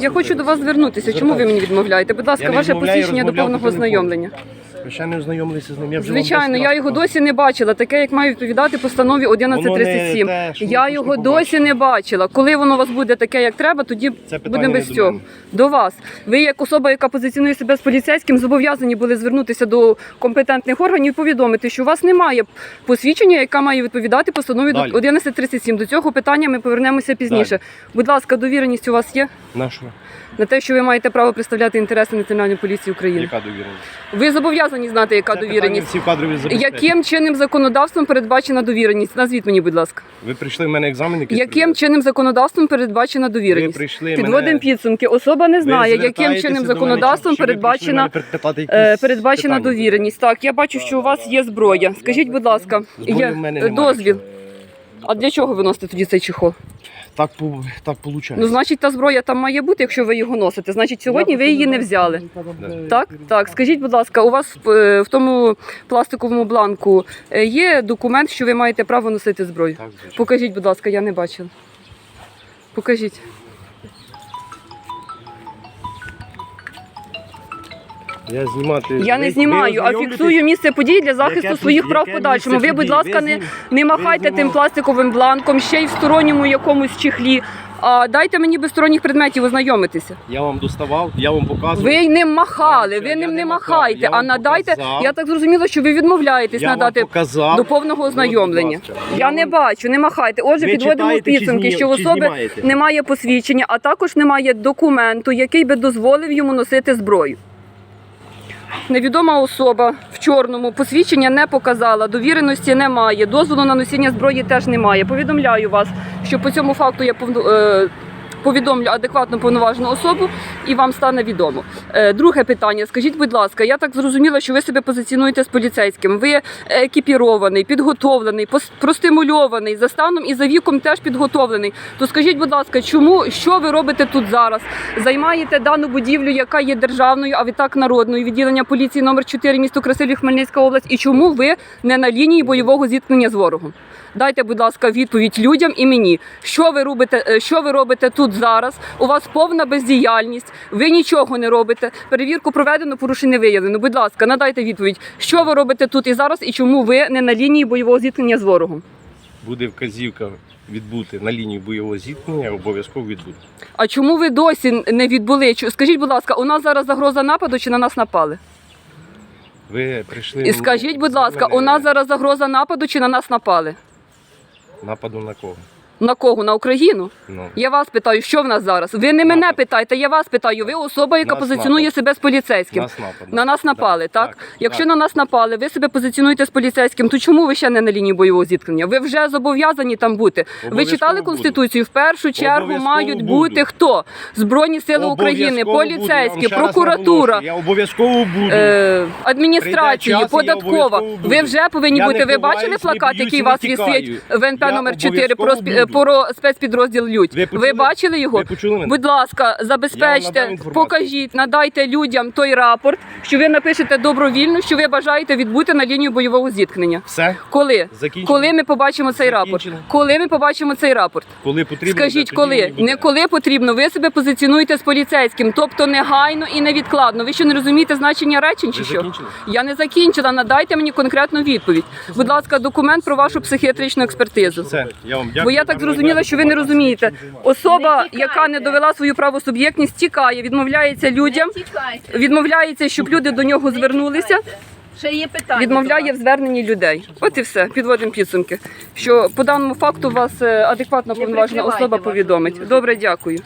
Я хочу до вас звернутися. Чому ви мені відмовляєте? Будь ласка, Я не ваше відмовляю, посвідчення до розмовляв повного по телефону. ознайомлення. Ви ще не ознайомилися з ним. Я вже вам Звичайно, я раз його показував. досі не бачила, таке, як має відповідати постанові Воно не 1137. те, що ви Я його побачити. досі не бачила. Коли воно у вас буде таке, як треба, тоді Це питання будемо не без до цього. мене. До вас. Ви, як особа, яка позиціонує себе з поліцейським, зобов'язані були звернутися до компетентних органів і повідомити, що у вас немає посвідчення, яке має відповідати постанові Далі. 1137. До цього питання ми повернемося пізніше. Будь ласка, довіреність у вас є Нашу? На те, що ви маєте право представляти інтереси Національної поліції України. Яка довіреність? Ви зобов'язані знати, яка Це довіреність. питання всі кадрові забезпечення. Яким чинним законодавством передбачена довіреність? Назвіть мені, будь ласка. Ви прийшли в мене екзамен якийсь Яким чинним законодавством передбачена Ви довіреність? прийшли Підводимо мене... підсумки. Особа не знає, яким мене, законодавством ви прийшли передбачена, е, передбачена довіреність. Так, я бачу, що у вас є зброя. Скажіть, будь ласка, Зброї є в мене немає. дозвіл. А для чого ви носите тоді цей чехол? Так, по- так виходить. Ну, значить, та зброя там має бути, якщо ви його носите. Значить, сьогодні ви її не взяли. Так, так. Скажіть, будь ласка, у вас в, е, в тому пластиковому бланку е, є документ, що ви маєте право носити зброю? Так, звичайно. Покажіть, будь ласка, я не бачила. Покажіть. Я знімати... Я не знімаю, а фіксую місце подій для захисту Яке своїх прав в яке подальшому. місце Ви, будь подій? ласка, Ви не, знім- не ви махайте тим знімали. пластиковим бланком, ще й в сторонньому якомусь чехлі. А дайте мені без сторонніх предметів ознайомитися. Я вам доставав, я вам показував. Ви ним махали, Я ви ним не не махав, махайте, я а вам надайте. показав. Я так зрозуміла, що ви відмовляєтесь Я вам надати показав. до повного ознайомлення. будь ласка. Я Я не вам- бачу, не махайте. Отже, Ви підводимо читаєте чи підсумки, зні- що в чи особи знімаєте? немає посвідчення, а також немає документу, який би дозволив йому носити зброю. Невідома особа в чорному посвідчення не показала, довіреності немає, дозволу на носіння зброї теж немає. Повідомляю вас, що по цьому факту я повно- е, повідомлю адекватно повноважену особу і вам стане відомо. Е, Друге питання. Скажіть, будь ласка, я так зрозуміла, що ви себе позиціонуєте з поліцейським. Ви екіпірований, підготовлений, простимульований, за станом і за віком теж підготовлений. То скажіть, будь ласка, чому що ви робите тут зараз? Займаєте дану будівлю, яка є державною, а відтак народною відділення поліції номер 4 місто Красилів, Хмельницька область. І чому ви не на лінії бойового зіткнення з ворогом? Дайте, будь ласка, відповідь людям і мені. Що ви робите? е, Що ви робите тут зараз? У вас повна бездіяльність. Ви нічого не робите. Перевірку проведено, порушень не виявлено. Будь ласка, надайте відповідь. Що ви робите тут і зараз, і чому ви не на лінії бойового зіткнення з ворогом? Буде вказівка відбути на лінії бойового зіткнення, обов'язково відбути. А чому ви досі не відбули? Скажіть, будь ласка, у нас зараз загроза нападу чи на нас напали? Ви прийшли... І скажіть, будь ласка, мене у нас зараз загроза нападу чи на нас напали? Нападу на кого? На кого? На Україну? Ну. Я вас питаю, що в нас зараз? Ви не мене Напад. питайте, я вас питаю. Ви особа, яка Нас позиціонує напад. себе з поліцейським. Нас напад. На нас напали, так? так, Якщо так. на нас напали, ви себе позиціонуєте з поліцейським, то чому ви ще не на лінії бойового зіткнення? Ви вже зобов'язані там бути. Ви Обов'язково читали буду. конституцію? В першу чергу Обов'язково мають буду. бути хто? Збройні сили України, Обов'язково буду. Я поліцейські, ще раз прокуратура. наголошую, Я обов'язково буду. Е, адміністрації, Прийде час, і я податкова. обов'язково буду. Ви вже повинні Я бути. Ви бачили не плакат, б'юсь, який не вас тікаю. висить в НП Я номер 4 про, обов'язково спі- буду. Про спецпідрозділ Людь. Ви Ви, бачили його? Ви почули мене? Будь ласка, забезпечте, надам покажіть, надайте людям той рапорт, що ви напишете добровільно, що ви бажаєте відбути на лінію бойового зіткнення. Все? Коли? Закінчено. Коли ми побачимо цей рапорт? Коли ми побачимо цей рапорт? Коли потрібно, Скажіть, коли і не коли потрібно, ви себе позиціонуєте з поліцейським, тобто негайно і невідкладно. Ви що не розумієте значення речень чи Ви що? закінчили? Я не закінчила. Надайте мені конкретну відповідь. Будь ласка, документ про вашу психіатричну експертизу. Все, я вам дякую. Бо я так зрозуміла, що ви не розумієте. Особа, яка не довела свою правосуб'єктність, тікає, відмовляється людям, Не відмовляється, щоб люди до нього звернулися. Ще є питання. Відмовляє в зверненні людей. От і все. Підводимо підсумки. Що по даному факту вас е, адекватно повноважена особа повідомить. Добре, дякую.